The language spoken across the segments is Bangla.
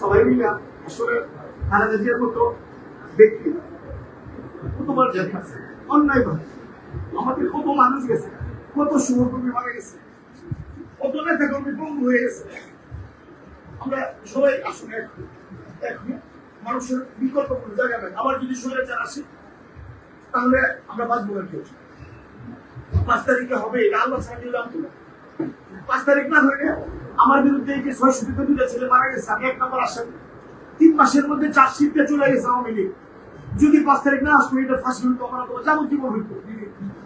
সবাই মিলে আসলে মতো আমাদের কত মানুষ গেছে, কত মারা গেছে, কত নেতা কর্মী হয়ে গেছে। আমরা সবাই আসলে এক মানুষের বিকল্প কোনো জায়গা নেই। আবার যদি আসে, তাহলে আমরা বাঁচবো না কেউ। পাঁচ তারিখে হবে এটা আল্লাহ কেউ জানতো পাঁচ তারিখ না হলে আমার বিরুদ্ধে এই যে ছয়শো দুটা ছেলে মারা গেছে, আমি এক নম্বর আসেন। তিন মাসের মধ্যে চার চার্জশিটটা চলে গেছে আওয়ামী লীগ। যদি পাঁচ তারিখ না আসব এটা ফাঁসি হইতো আমার তোমার যাবতীয় হইতো।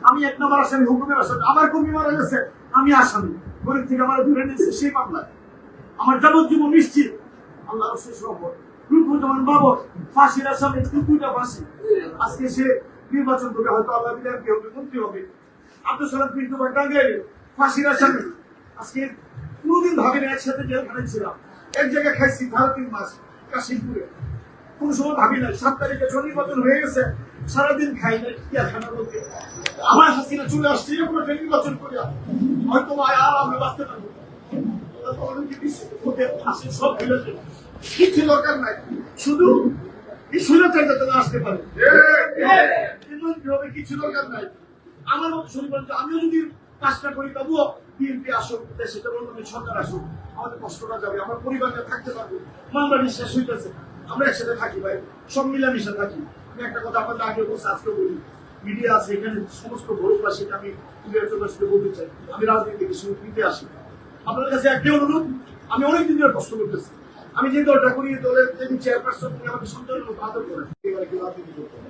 আমি এক নম্বর আসামি হুকুমের আসামি আমার কর্মী মারা গেছে, আমি আসামি গরিব থেকে আমার দূরে নিয়েছে সেই মামলায়। আমার যাবজ্জীবন নিশ্চিত। আল্লাহ শেষ রহমত রুকুজ্জামান বাবর, ফাঁসির আসামে, দুইটা ফাঁসি। আজকে সে নির্বাচন করে হয়তো আল্লাহ বিধানকে হবে, মন্ত্রী হবে। আব্দুল সালাম টাঙ্গাইলে ফাঁসির আসামি। আজকে কোনোদিন ভাবিনি একসাথে জেলখানায় ছিলাম এক জায়গায় খাইছি ধারা তিন মাস কাশিমপুরে। কোন সময় ভাবি নাই সাত তারিখে নির্বাচন হয়ে গেছে সারাদিন খাই নাই ইয়াখানার মধ্যে আমার হাসিনা চলে আসছে এরকম একটা নির্বাচন করিয়া হয়তো আর আমরা বাঁচতে পারব। সব কিছু দরকার নাই। শুধু এই যাতে না আসতে পারে। কি হবে কিছু দরকার নাই? আমার মতো শরীর আমিও যদি কাজটা করি তবুও বিএনপি আসুক, দেশে গণতন্ত্রের সরকার আসুক, আমাদের কষ্টটা যাবে, আমার পরিবারটা থাকতে পারবে। মামলা বিশ্বাস হইতেছে। আমরা একসাথে থাকি ভাই, সব মিলামিশা থাকি। আমি একটা কথা আপনাদের আগে বলছি আজকে বলি। মিডিয়া আছে, এখানে সমস্ত ভোটবাসীকে আমি তুলে বলতে চাই। আমি রাজনীতি থেকে শুরু নিতে আসি। আপনাদের কাছে একটি অনুরোধ, আমি অনেকদিন ধরে কষ্ট করতেছি। আমি যে দলটা করি দলের চেয়ারপারসন আমাকে সন্তানের মতো আদর করেন, এবারে রাজনীতি। উনি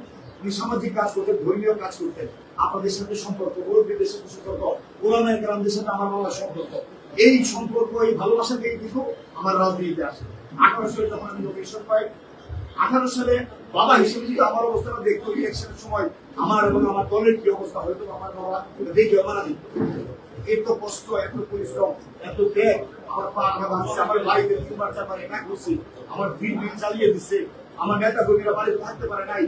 সামাজিক কাজ করতেন ধর্মীয় কাজ করতেন আপনাদের সাথে সম্পর্ক, মুরব্বীদের সাথে সম্পর্ক, ওলামায় গ্রামদের সাথে আমার বাবার সম্পর্ক। এই সম্পর্ক, এই ভালোবাসাকেই কিন্তু আমার রাজনীতিতে আসে। আঠারো সালে যখন আমি লোকেশন পাই, আঠারো সালে বাবা হিসেবে যদি আমার অবস্থাটা দেখতো ইলেকশনের সময় আমার এবং আমার দলের কি অবস্থা হয়তো আমার বাবা দেখে আমার দিত এত কষ্ট, এত পরিশ্রম, এত ত্যাগ, আমার পা আঘা ভাঙছে আমার বাড়িতে তিনবার চারবার একা করছি। আমার ভিড় ভিড় চালিয়ে দিছে আমার নেতা কর্মীরা বাড়িতে থাকতে পারে নাই।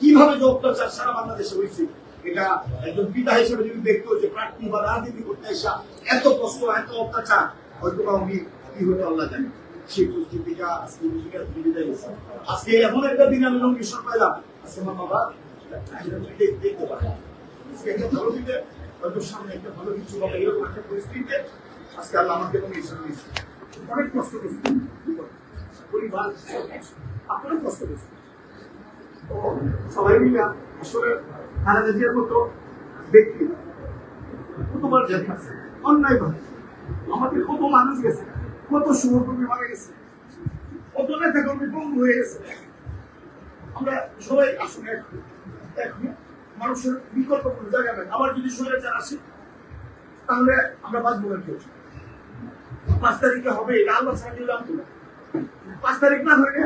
কীভাবে যে অত্যাচার সারা বাংলাদেশে হয়েছে, এটা একজন পিতা হিসেবে যদি দেখতো যে প্রার্থী বা রাজনীতি করতে আসা এত কষ্ট, এত অত্যাচার, হয়তো বা উনি কি হতো আল্লাহ জানে। সেই পরিস্থিতিটা আজকে আজকে এমন একটা দিন আমি নমিনেশন পাইলাম, আজকে আমার বাবা দেখতে পারে একটা ভালো দিনে, হয়তো সামনে একটা ভালো কিছু হবে, এরকম একটা পরিস্থিতিতে আজকে আল্লাহ আমাকে দিয়েছে। অনেক কষ্ট করছি। পরিবার আপনারও কষ্ট করছে সবাই মিলে আসলে খালেদা জিয়ার মতো ব্যক্তি, কতবার অন্যায় ভাবে। আমাদের কত মানুষ গেছে, কত শুভকর্মী মারা গেছে, কত নেতা কর্মী বন্ধু হয়ে গেছে। আমরা সবাই আসলে এক মানুষের বিকল্প কোনো জায়গা নেই। আবার যদি স্বৈরাচার আসে, তাহলে আমরা বাঁচবো না কেউ। পাঁচ তারিখে হবে, এটা আল্লাহ কেউ পাঁচ তারিখ না হলে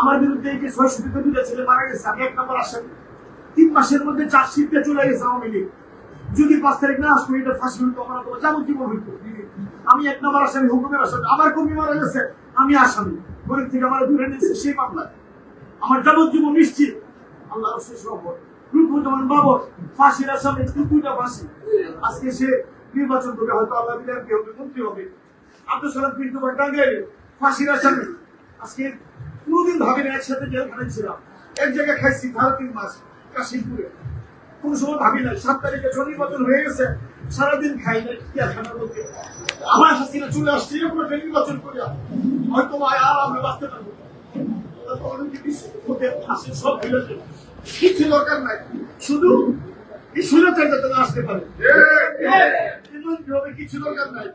আমার বিরুদ্ধে যে ছয়শো দুটা ছেলে মারা গেছে, আমি এক নম্বর আসেন। তিন মাসের মধ্যে চার্জশিটটা চলে গেছে আওয়ামী লীগ। যদি পাঁচ তারিখ না আসব এটা ফাঁসি হইতো, আমার তোমার যাবতীয় হইতো আমি এক নম্বর আসামি হুকুমের আসামি আমার কর্মী মারা গেছে, আমি আসামি। গরিব থেকে আমার দূরে নিয়েছে, সেই মামলায় আমার যাবজ্জীবন নিশ্চিত। আল্লাহ শেষ রহমত। রুকুজ্জামান বাবর, ফাঁসির আসামে দুইটা ফাঁসি। আজকে সে নির্বাচন করে হয়তো আল্লাহ বিধানকে হবে, মন্ত্রী হবে। আব্দুল সালাম পিন্টু বা টাঙ্গাইলে ফাঁসির আসামি। আজকে কোনোদিন ভাবিনি একসাথে জেলখানায় ছিলাম এক জায়গায় খাইছি ধারা তিন মাস কাশিমপুরে। কোন সময় ভাবি নাই। সাত তারিখে নির্বাচন হয়ে গেছে, সারাদিন খাই নাই ইয়াখানার মধ্যে আমার হাসিনা চলে আসছে, এরকম একটা নির্বাচন করিয়া। হয়তো আর আমরা বাঁচতে পারব না। হাসি সব। কিছু দরকার নাই। শুধু স্বৈরাচার যাতে না আসতে পারে। কিছু দরকার নাই।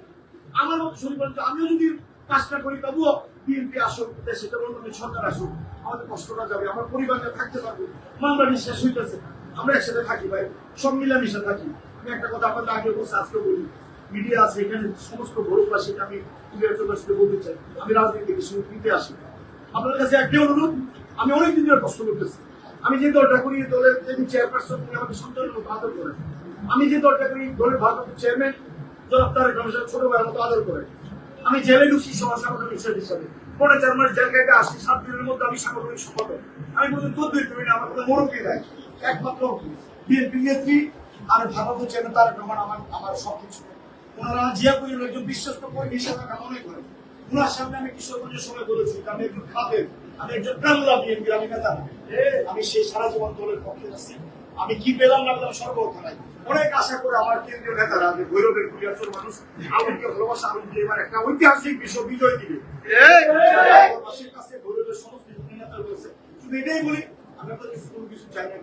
আমার মতো শরীর আমিও যদি কাজটা করি, তবুও বিএনপি আসুক, দেশে গণতন্ত্রের সরকার আসুক, আমাদের কষ্টটা যাবে, আমার পরিবারটা থাকতে পারবে, মামলা বিশ্বাস হইতেছে। আমরা একসাথে থাকি ভাই, সব মিলামিশা থাকি। আমি একটা কথা আপনাদের আগে বলছি, আজকে বলি, মিডিয়া আছে, এখানে সমস্ত ভোটবাসীকে আমি চলে বলতে চাই, আমি রাজনীতি শুরু নিতে আসি। আপনাদের কাছে একটি অনুরোধ, আমি অনেকদিন ধরে কষ্ট করতেছি, আমি যে দলটা করি দলের যিনি চেয়ারপারসন তিনি আমাকে মতো আদর করেন। আমি যে দলটা করি, দলের ভারপ্রাপ্ত চেয়ারম্যান জনাব তারেক রহমান ছোট ভাইয়ের মতো আদর করেন। আমি জেলে ঢুকছি সমাজ সাংগঠনিক হিসেবে হিসাবে পরে চার মাস জেল কেটে আসছি, সাত দিনের মধ্যে আমি সাংগঠনিক সম্পাদক। আমি বলছি তদ্বির করি না আমার কোনো মোড়কে দেয় একমাত্র বিএনপি নেত্রী, আর ভারপ্রাপ্ত চেয়ারম্যান তার রহমান আমার আমার সব কিছু ওনারা জিয়া পরিবার একজন বিশ্বস্ত কর্মী হিসেবে আমাকে মনে করেন ওনার সামনে আমি কিশোরগঞ্জের সময় বলেছি আমি একজন খাদের আমি একজন প্রাণলা বিএনপি আমি নেতা। আমি সেই সারা জীবন দলের পক্ষে আছি। আমি কি পেলাম না পেলাম নাই। অনেক আশা করে আমার কেন্দ্রীয় নেতারা যে ভৈরবের কুলিয়াচর মানুষ আলমকে ভালোবাসা আলমকে এবার একটা ঐতিহাসিক বিশ্ব বিজয় দিবে। কাছে ভৈরবের সমস্ত নেতা রয়েছে। শুধু এটাই বলি আমি আপনাদের কোনো কিছু চাই না।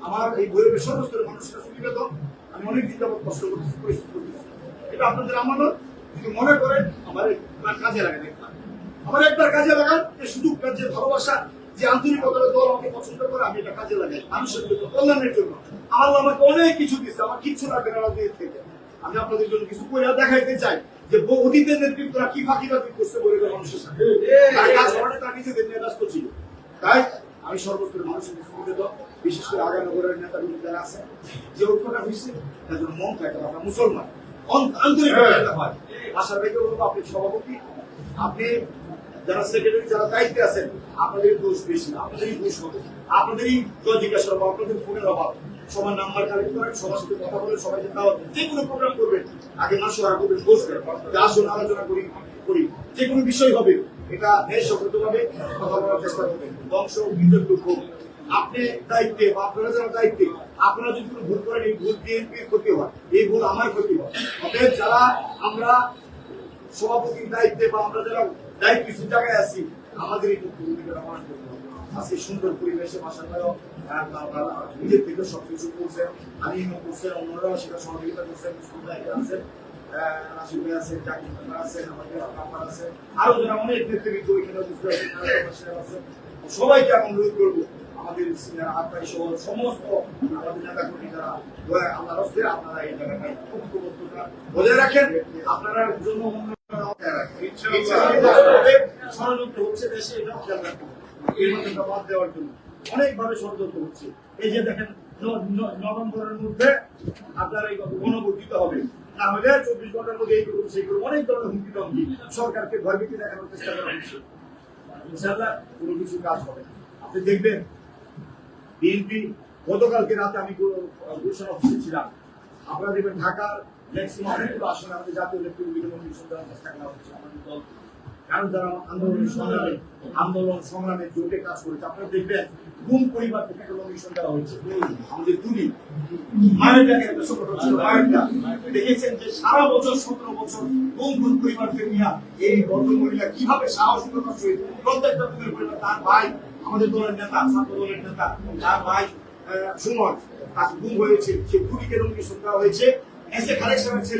আমার এই ভৈরবের সমস্ত মানুষের কাছে নিবেদন আমি অনেক দিন যাবত কষ্ট করতেছি পরিশ্রম করতেছি। এটা আপনাদের আমানত। যদি মনে করেন আমার কাজে লাগান একবার। আমার একবার কাজে লাগান এই সুযোগটা যে ভালোবাসা যে আন্তরিকতার দল আমাকে পছন্দ করে আমি এটা কাজে লাগাই মানুষের জন্য কল্যাণের জন্য। আল্লাহ আমাকে অনেক কিছু দিচ্ছে আমার কিচ্ছু লাগবে না থেকে। আমি আপনাদের জন্য কিছু করে দেখাইতে চাই যে অতীতের নেতৃত্বরা কি ফাঁকিবাদি করছে বলে মানুষের সাথে তার কাজ করে তার নিজেদের নিয়ে ব্যস্ত ছিল। তাই আমি সর্বস্তরের মানুষের নিবেদন বিশেষ করে আগামী নগরের নেতাগুলো যারা আছে যে ঐক্যটা হয়েছে তার জন্য মন থাকে আমরা মুসলমান। অন্ত- আন্তরিকতা হয়। আশা রেখে বলব আপনি সভাপতি। আপনি যারা সেক্রেটারি যারা দায়িত্বে আছেন আপনাদের দোষ বেশি না, আপনাদেরই দোষ হবে। আপনাদেরই জিজ্ঞাসা অভাব আপনাদের ফোনের অভাব। সবার নাম্বার কালেক্ট করেন, সবার সাথে কথা বলে সবাইকে দাওয়াত। যে কোনো প্রোগ্রাম করবেন, আগে মাসোয়ারা করবেন বসবেন আসুন, আলোচনা করি করি। যে কোনো বিষয় হবে, এটা ন্যায়সঙ্গত ভাবে কথা বলার চেষ্টা করবেন। বংশ বিদ্যুৎ হোক আপনি দায়িত্বে বা আপনারা যারা দায়িত্বে, আপনারা যদি কোনো ভুল করেন, এই ভুল বিএনপির ক্ষতি হয়। এই ভুল আমার ক্ষতি হয়। অতএব যারা আমরা সভাপতির দায়িত্বে বা আমরা যারা দায়িত্ব কিছু জায়গায় আছি। আমাদের হবে। আজকে সুন্দর পরিবেশে বাসাটাও নিজের থেকে সবকিছু করছেন আমি করছেন অন্যরাও সেটা সহযোগিতা করছেন আছেন আছেন আপনার সমস্ত আপনারা এই বজায় রাখেন। আপনারা জন্য সরকারকে ভয়ভীতি দেখানোর চেষ্টা করা হচ্ছে। ইনশাআল্লাহ কোনো কিছু কাজ হবে আপনি দেখবেন বিএনপি গতকালকে রাতে আমি গুলশান অফিসে ছিলাম। আপনারা দেখবেন ঢাকার আন্দোলন সংগ্রামে জোটে কাজ করেছে, আপনারা দেখবেন কোন পরিবার থেকে একটা কমিশন দেওয়া হয়েছে। আমাদের তুলি দেখেছেন যে সারা বছর, সতেরো বছর কোন কোন এই মহিলা কীভাবে প্রত্যেকটা পরিবার, তার ভাই, আমাদের দলের নেতা, ছাত্র দলের নেতা, তার ভাই সুমন, তার গুম হয়েছে। সে খুবই কেন দেওয়া হয়েছে। এসে কালেকশনের ছেলে